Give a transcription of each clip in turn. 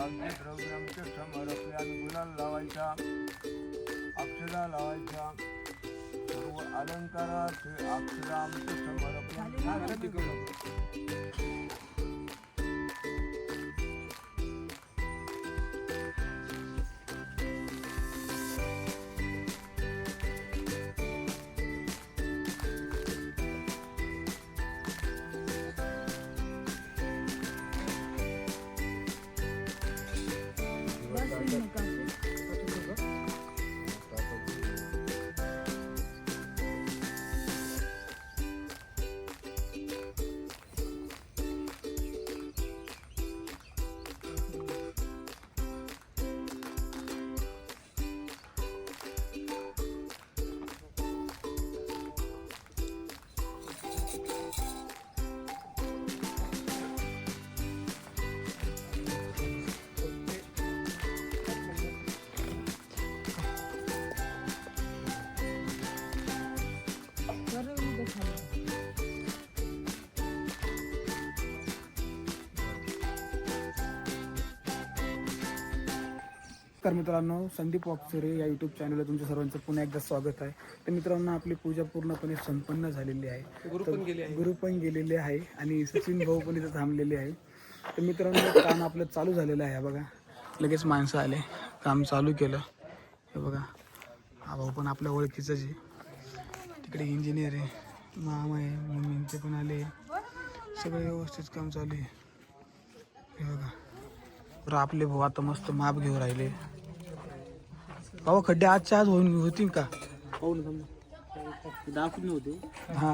हळदी द्रव्यांचे समर्पे आणि गुलाल लावायचा. अक्षरा लावायच्या सर्व अलंकारात हे próximo capítulo. तर मित्रांनो संदीप वाकचोरे या यूट्यूब चॅनलला तुमच्या सर्वांचं पुन्हा एकदा स्वागत आहे. तर मित्रांनो आपली पूजा पूर्णपणे संपन्न झालेली आहे. गुरु पण गेले गुरु पण गेलेले आहे आणि सचिन भाऊ पण इथं थांबलेले आहे तर मित्रांनो काम आपलं चालू झालेलं आहे. बघा लगेच माणसं आले. काम चालू केलं. हे बघा हा भाऊ पण आपल्या ओळखीचाच आहे. तिकडे इंजिनियर आहे. मामा आहे मम्मींचे पण आले. सगळं व्यवस्थित काम चालू आहे. हे बघा. बरं आपले भाऊ आता मस्त माप घेऊन राहिले. बाबा खड्डे आजच्या आज होऊन होतील का? हा.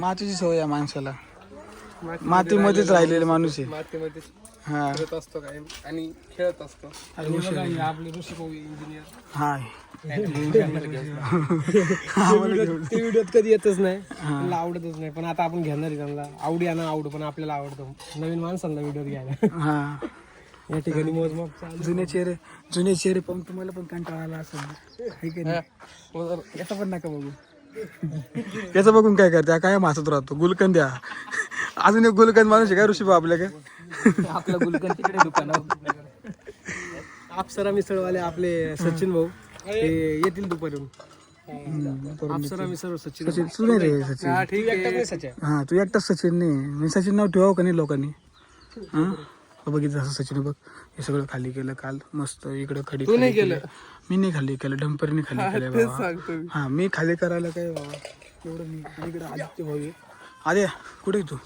मातीची सवय आहे माणसाला. मातीमध्येच राहिलेले माणूस आहे. मातीमध्ये हा. खेळत असतो काय? आणि खेळत असतो. आपले ऋषी भाऊ इंजिनियर हा. ते व्हिडिओत कधी येतच नाही. त्यांना आवडतच नाही. पण आता आपण घेणार आहे त्यांना. आवडी ना आवड पण आपल्याला आवडतो. नवीन माणसांना व्हिडिओ घ्यायला. हा. या ठिकाणी मोजमाप चालू जुने चेहरे जुने चेहरे पाहून तुम्हाला पण कंटाळा आला असेल. है की नाही? याचा पण नका बघू. याचं बघून काय करते? हा काय मासत राहतो. गुलकंद द्या. अजून एक गुलकंद माणूस आहे का ऋषी भाऊ आपल्या काय आपला गुलकंद तिकडे दुकानावर. अप्सरा मिसळवाले आपले सचिन भाऊ ते येतील दुपारून. अप्सरा मिसळ सचिन. सचिन तू नाही रे सचिन. हा ठीक आहे. सचिन. हा तू एकटाच सचिन नाही. मी सचिन नाव ठेवावं का नाही लोकांनी? हा? बघितलं असं सचिन बघ. हे सगळं खाली केलं काल मस्त इकडं खडी तू नाही खाली केलं? मी नाही खाली केलं डंपरने खाली केलं बाबा. हा मी खाली करायला काय बाबा? एवढं मी इकडं आदित्य भाऊ आहे. आद्या कुठे तू?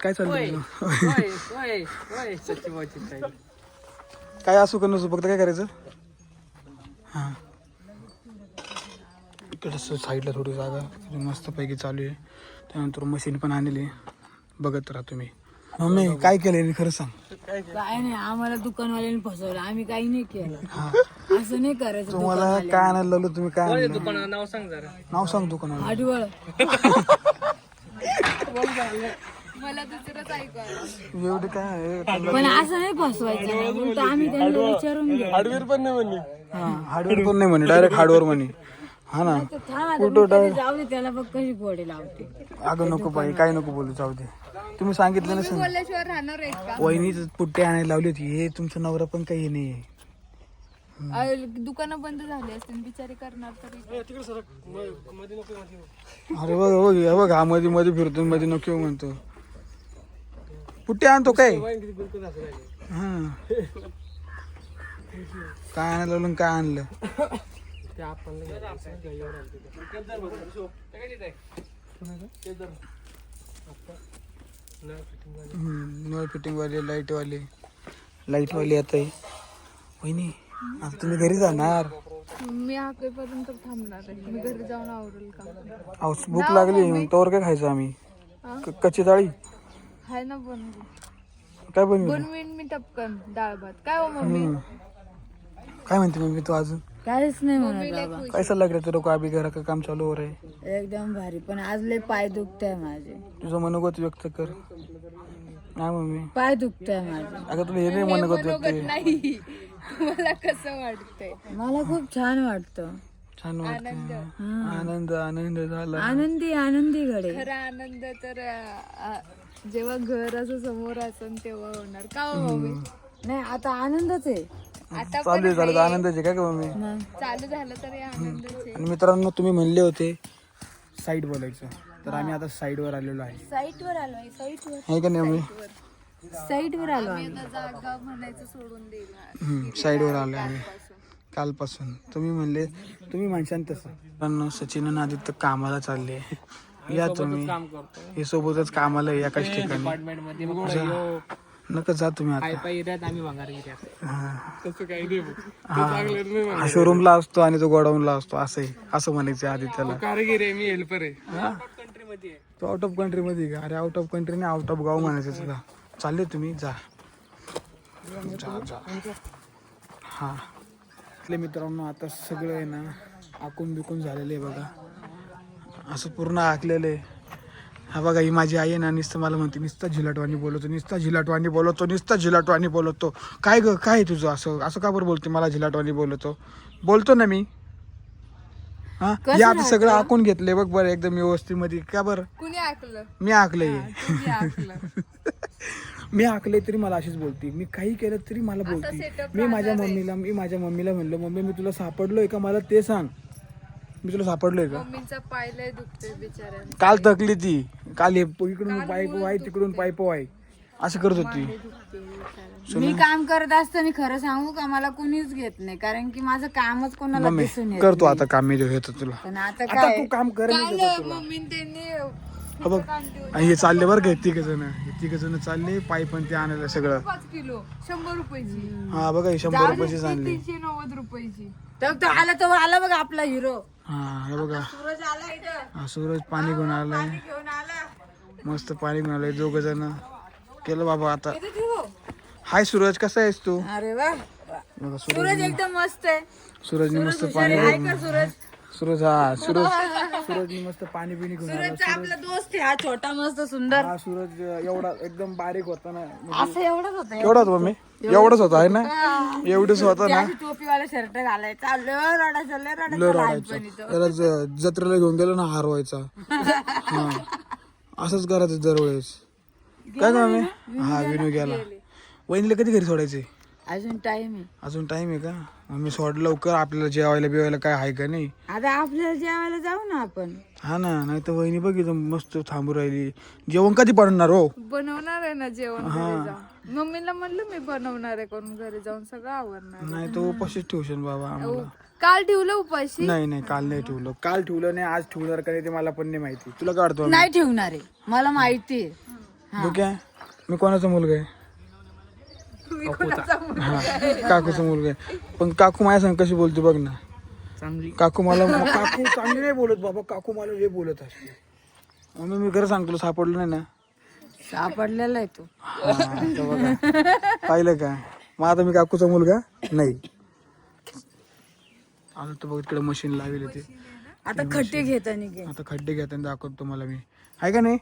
काय चाललंय style. काय असू का नसू फक्त काय करायचं? हां. इकडं साईडला थोडी जागा मस्तपैकी चालू आहे. त्यानंतर मशीन पण आणली बघत राहा तुम्ही. मम्मी काय केलं खरं सांग. काय नाही आम्हाला दुकानवाल्यांनी फसवलं. आम्ही काही नाही केलं. हा. असं नाही करायचं तुम्हाला काय आणायला लावलं तुम्ही काय नाव सांग जरा. नाव सांग दुकानाला आठवळ एवढे काय आहे? पण असं नाही फसवायचं. ना. उलट आम्ही त्यांना विचारून घेऊ. हार्डवेअर पण नाही म्हणली हा. हार्डवेअर पण नाही म्हणे. डायरेक्ट हार्डवेअर म्हणे. हा ना. तर थांब आता, मी कधी जाऊ दे त्याला बघ कशी गोडी लावते. अगं नको बाई काय नको बोलू जाऊ दे. तुम्ही सांगितलं नसेल वहिनीच पुट्टे आणायला लावली होती. हे तुमचं नवरा पण काही नाही आहे दुकानं बंद झाली असतील बिचारी करणार तरी. अरे बघ बघ हे बघ हा मध्ये मध्ये फिरतो मध्ये नको म्हणतो. पुट्टे आणतो काय? हा काय आणायला लावलं आणि काय आणलं ते आपण नळ फिटिंग वाले लाइट वाले लाइट वाले आता आहे. वहिनी आता तुम्ही घरी जाणार? मी हाकेपर्यंत थांबणार आहे. मी घरी जाऊन आवडेल का? अहो भूक लागली तोवर काय खायचं आम्ही? क- कच्ची डाळी हाय ना बनवू. काय बनवी बनवीन मी टपकन डाळ भात. काय हो मम्मी? काय म्हणते मम्मी तू अजून? काहीच नाही म्हणत बाबा. कैसा लग रहा तेरे को अभी घर का काम चालू हो रहा है एकदम भारी. पण आज लय पाय दुखताय माझे. तुझं मनोगत व्यक्त कर. नाही मम्मी. पाय दुखताय माझे. अगं तुला हे नाही मनोगत व्यक्त आहे. नाही. मला कसं वाटतंय? मला खूप छान वाटतं. छान वाटतं आनंद. आनंद झाला. आनंदी आनंदी घडे. खरा आनंद तर अं, अं, जेव्हा घर असं समोर असन तेव्हा होणार. का हो मम्मी? नाही आता आनंदच आहे. आता चालू आहे चालू आहे. आनंदाचे काय का मम्मी? चालू झालं तरी आनंदच आहे. आणि मित्रांनो तुम्ही म्हणले होते साईड बोलायचं. तर आम्ही आता साईडवर आलेलो आहे. साईट वर आलोय साईट वर आहे का नाही मम्मी? साईट वर आलो आम्ही आता जागा म्हणायचं सोडून दिला हम्म, साईडवर आलो आम्ही. कालपासून. तुम्ही म्हणले तुम्ही म्हणशान तसं. पण सचिन आणि आदित्य कामाला चालले. या तुम्ही. हे सोबतच कामाला एकाच ठिकाणी. नका जा तुम्ही आता. आम्ही भांगार एरियात हा. शोरूमला असतो आणि तो गोडाऊनला असतो. असं आहे असं म्हणायचं आदित्यला. कारागीर आहे मी हेल्पर आहे? तो आउट ऑफ कंट्री मध्ये अरे आउट ऑफ कंट्री नाही आउट ऑफ गाव म्हणायचं तुला. चालले तुम्ही जा. जा जा. हा. आपले मित्रांनो आता सगळं आहे ना आकून बिकून झालेलं आहे बघा. असं पूर्ण आखलेलं आहे. हा बघा ही माझी आई ना नुसतं मला म्हणते नुसतं झिलाटवाणी बोलवतो नुसतं झिलाटवाणी बोलवतो नुसतं झिलाटवाणी बोलवतो. काय ग काय तुझं असं? असं का बरं बोलते मला झिलाटवाणी बोलवतो? बोलतो ना मी. हा? हे आता सगळं आखून घेतलंय बघ बरं एकदम व्यवस्थित मध्ये का बरं? कुणी ऐकलं मी आखलंय कुणी ऐकलं मी आखले तरी मला अशीच बोलते. मी काही केलं तरी मला बोलते. मी माझ्या मम्मीला मी माझ्या मम्मीला म्हणलं मम्मी मी तुला सापडलोय का? मला ते सांग. मी तुला सापडलोय का? काल थकली ती. काल हे इकडून पाईप वाय तिकडून पाईप वाय असं करत होती. मी काम करत असताना खरं सांगू का मला कुणीच घेत नाही. कारण की माझं कामच कोणाला मम्मी दिसून येत करतो आता काम मी घेतो तुला. पण आता तू काम कर मी देतो तुला. मम्मीने त्यांनी हा बघ. आणि हे चालले बरं का तिघ जण. हे तिघ जण चालले पाईप आणि ते आणायला सगळं. पाच किलो शंभर रुपयाची. हा बघा हे शंभर रुपयाचीच आणली. तीनशे नव्वद रुपयाची. तर तो आला तो आला बघा आपला हिरो. हा हे बघा. सूरज आला इथं. हा सूरज पाणी घेऊन आलाय. घेऊन आला. मस्त पाणी घेऊन आलाय दोघ जण. केलं बाबा आता. हाय सूरज कसा आहेस तू? अरे वा. बघा सूरज सूरज एकदम मस्त आहे. सूरजने मस्त पाणी घेऊन सूरज? हा सूरज सूरजने मस्त पाणी बिणी घेऊन आला सूरजचा आपला दोस्त आहे हा छोटा मस्त सुंदर. हा सूरज एवढा एकदम बारीक होता ना असं एवढंच होतं एवढा होता मम्मी एवढंच होता आहे ना? एवढंच होता ना? टोपीवाला शर्ट घालायचा लय रडायचं लय लय रडायचं. रडायचा त्याला ज- जत्रेला घेऊन गेलो ना हारवायचा. हा. असंच करायचं दरवेळेस. काय का मम्मी हा विनू गेला. वहिनीला कधी घरी सोडायचे? अजून टाइम आहे. अजून टाइम आहे का? मम्मी सोड लवकर आपल्याला जेवायला बिवायला काय आहे का नाही? आता आपल्याला जेवायला जाऊ ना आपण. हा ना नाही तर वहिनी बघ इथं मस्त थांबू राहिली. जेवण कधी पडणार हो? बनवणार आहे ना जेवण घरी जाऊन. मम्मीला म्हणलं मी बनवणार आहे करून घरी जाऊन सगळं आवरणार नाही तर उपाशीच ठेवशील बाबा आम्हाला. काल ठेवलं उपाशी? नाही नाही काल नाही ठेवलं. काल ठेवलं नाही आज ठेवणार का नाही ते मला पण नाही माहिती. तुला काय वाटतं? नाही ठेवणार आहे. मला माहिती आहे. बघ काय मी कोणाचा मुलगा आहे? हा. काकूचा मुलगा आहे. पण काकू माझ्या संग कशी बोलते बघ ना. चांगली. काकू मला काकू चांगली नाही बोलत बाबा. काकू मला हे बोलत असते. मम्मी मी खरं सांगतो सापडलं नाही ना. सापडलेला आहे तो. हा, बघा. पाहिलं का? मग आता मी काकूचा मुलगा नाही. आता तर बघ तिकडे मशीन लावले ते. आता खट्टे घेताना घे. आता खड्डे घेताना दाखवतो तुम्हाला मी. आहे का नाही?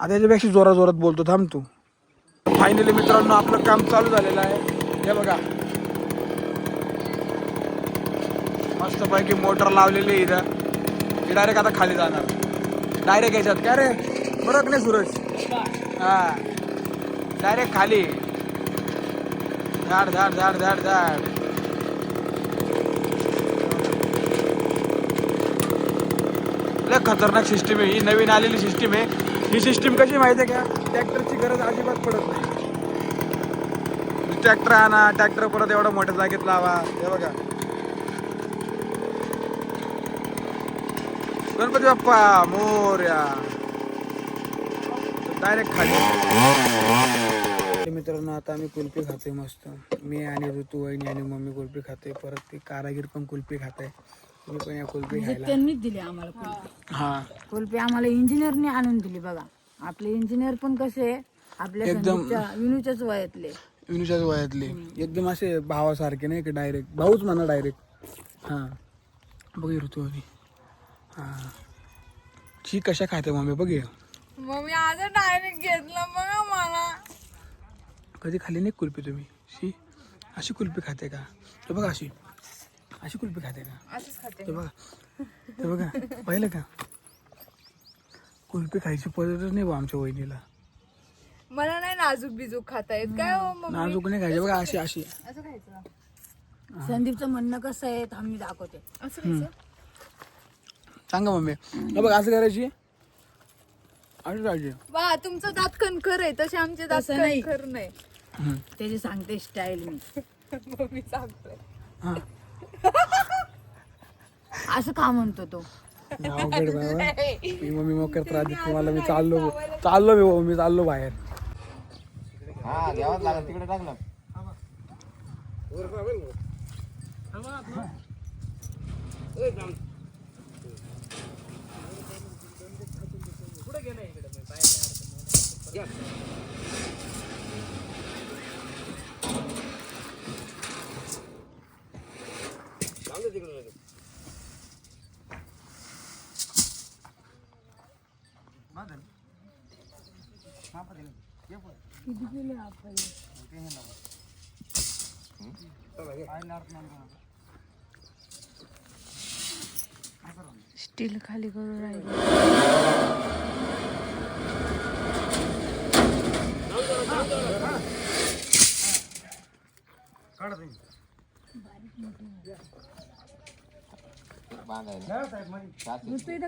आता याच्यापेक्षा जोरात जोरात बोलतो थांब तू. फायनली मित्रांनो आपलं काम चालू झालेलं आहे. हे बघा. मस्त पैकी मोटर लावलेली आहे इथं. ही डायरेक्ट आता खाली जाणार. डायरेक्ट याच्यात. काय रे? बरोबर नाही सूरज हा. डायरेक्ट खाली. झाड झाड झाड झाड झाड. लय खतरनाक सिस्टीम आहे. ही नवीन आलेली सिस्टीम आहे. ही सिस्टीम कशी माहिती आहे का? ट्रॅक्टरची गरज अजिबात पडत नाही. ट्रॅक्टर आणा ट्रॅक्टर परत एवढा मोठ्या जागेत लावा. हे बघा. गणपती बाप्पा मोर्या डायरेक्ट खाली. मित्रांनो आता आम्ही कुल्फी खातोय मस्त. मी आणि ऋतू वहिनी आणि मम्मी कुल्फी खाते परत ते कारागीर पण कुल्फी खाते तुम्ही पण या कुल्फी म्हणजे खायला. त्यांनीच दिली आम्हाला कुल्फी. हा. कुल्फी आम्हाला इंजिनियरने आणून दिली बघा. आपले इंजिनियर पण कसे आपल्या एकदम- संदीपच्या विनूच्याच वयातले. विनुच्याच वयातले. एकदम असे भावासारखे नाही का डायरेक्ट भाऊच म्हणा डायरेक्ट हा. बघ हे ऋतू आणि हा. ही कशा खाते मम्मी? बघ हे. मम्मी आज डायरेक्ट घेतलं बघा मला. कधी खाली नाही कुल्फी तुम्ही? शी अशी कुल्फी खाते का? ते बघा अशी. अशी कुल्फी खाते का? असंच खाते. ते बघा ते बघा पाहिलं का? कुल्फी खायची पद्धतच नाही बा आमच्या वहिनीला. मला नाही नाजूक बिजूक खाता येत. काय हो मम्मी? नाजूक नाही खायचे. बघा अशी अशी. असं खायचं संदीपचं म्हणणं कसं आहे थांब मी दाखवते. असं खायचं? सांगा मम्मी. हे बघ असं करायची. अशी वा तुमचं दात कणखर आहे. तसे आमचे दात तसं नाही. कणखर नाही. त्याची सांगते स्टाईल मी. मम्मी सांगतोय हा. असं का म्हणतो तो? अवघड बाबा मी मम्मी मग करत राहते तुम्हाला मी चाललो चाललो मी बाबा, मी चाललो बाहेर. हा घ्यावाच लागेल तिकडे टाक स्टील खाली करून राहिले. बांधायला.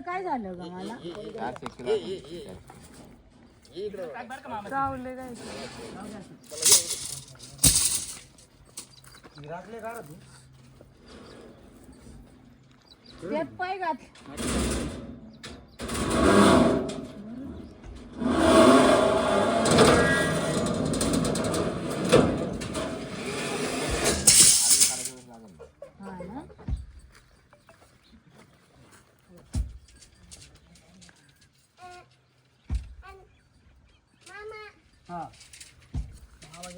काय झालं का मला? चावले काय? त्यात पाय घात हा ना म्हणून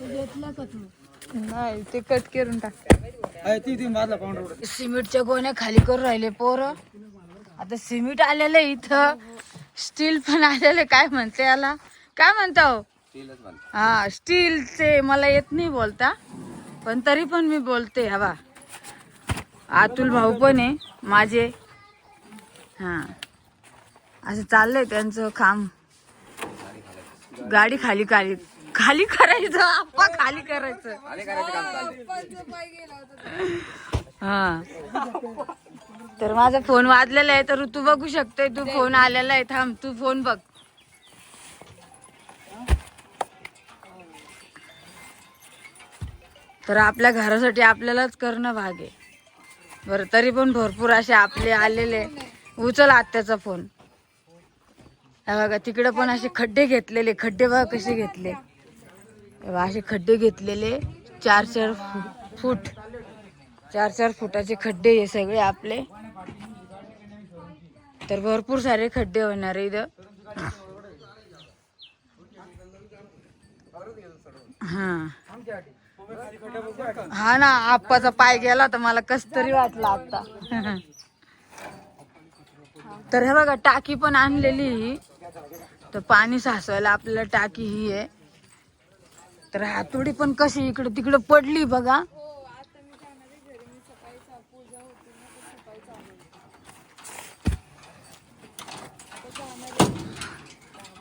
घेतलं का तू नाही ते कट करून टाक. सिमेंटच्या गोण्या खाली करून राहिले पोरं. आता सिमेंट आलेलं आहे इथं. स्टील पण आलेलं आहे. काय म्हणते याला? काय म्हणता हो? हा स्टीलचे मला येत नाही बोलता. पण तरी पण मी बोलते हवा. अतुल भाऊ पण आहे माझे. हा. असं चाललंय त्यांचं काम. गाडी खाली खाली खाली करायचं आप्पा खाली करायचं. हा. तर माझा फोन वाजलेला आहे तर तू बघू शकतोय तू फोन आलेला आहे. थांब तू फोन बघ. तर आपल्या घरासाठी आपल्यालाच करणं भाग आहे. बरं तरी पण भरपूर असे आपले आलेले. उचल आत्याचा फोन. बघा तिकडे पण असे खड्डे घेतलेले. खड्डे बघा कसे घेतले. असे खड्डे घेतलेले. चार चार फु- फूट. चार चार फुटाचे खड्डे हे सगळे आपले. तर भरपूर सारे खड्डे होणार इथं. हा. हा ना आप्पाचा पाय गेला तर मला कस तरी वाटलं आता. तर हे बघा टाकी पण आणलेली ही. तर पाणी साचवायला आपल्याला टाकी ही आहे. तर हातोडी पण कशी इकडे तिकडे पडली बघा.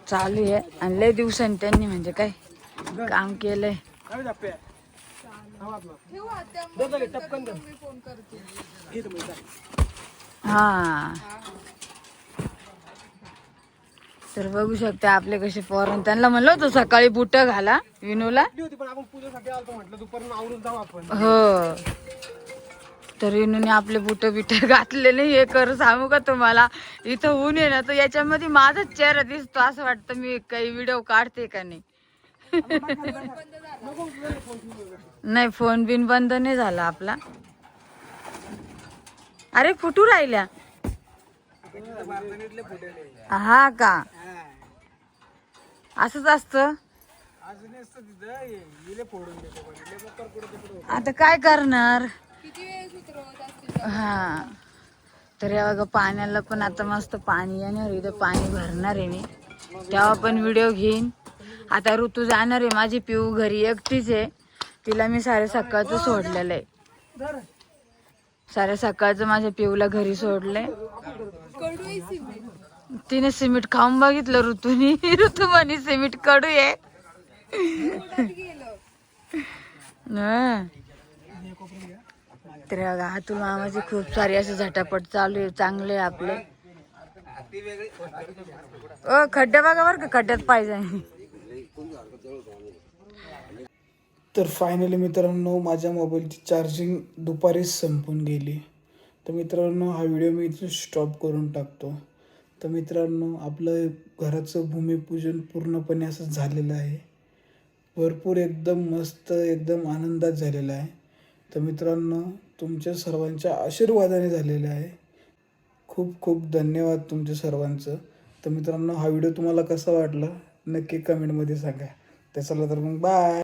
चालू आहे. आणि लय दिवसांनी त्यांनी म्हणजे काय काम केलंय. ठेवू फोन करते. हा. तर बघू शकते आपले कसे पोरण त्यांना म्हणलं होतं सकाळी बुट घाला विनूला. होती पण आपण पूजेसाठी आलतो म्हटलं दुपारून आवरून जाऊ आपण. हो. तर विनूने आपले बुट बिट घातलेले हे कर सांगू का तुम्हाला? इथं ऊन आहे ना तर याच्यामध्ये माझाच चेहरा दिसतो असं वाटतं मी काही व्हिडिओ काढते का नाही. नाही फोन बिन बंद नाही झाला आपला. अरे फुटू राहिल्या. हा का? असंच असतं? आता काय करणार? हा. तर या बघा पाण्याला पण आता मस्त पाणी येणार इथं पाणी भरणार आहे मी. तेव्हा पण व्हिडिओ घेईन. आता ऋतू जाणार आहे. माझी पिऊ घरी एकटीच आहे. तिला मी सारे सकाळचं सोडलेलं आहे. सारे सकाळचं माझ्या पिऊला घरी सोडलंय. आहे तिने सिमेंट खाऊन बघितलं ऋतूनी. ऋतू म्हणे सिमेंट कडू आहे गेलं तर मामाची खूप सारी अशी झटापट चालू आहे. चांगले आहे आपले. ओ खड्डे बघा बरं का खड्ड्यात पाहिजे. तर फायनली मित्रांनो माझ्या मोबाईलची चार्जिंग दुपारीच संपून गेली. तर मित्रांनो हा व्हिडिओ मी इथून स्टॉप करून टाकतो. तर मित्रांनो आपलं घराचं भूमिपूजन पूर्णपणे असं झालेलं आहे. भरपूर एकदम मस्त एकदम आनंदात झालेला आहे. तर मित्रांनो तुमच्या सर्वांच्या आशीर्वादाने झालेलं आहे. खूप खूप धन्यवाद तुमच्या सर्वांचं. तर मित्रांनो हा व्हिडिओ तुम्हाला कसा वाटला नक्की कमेंटमध्ये सांगा. तर चला तर मग बाय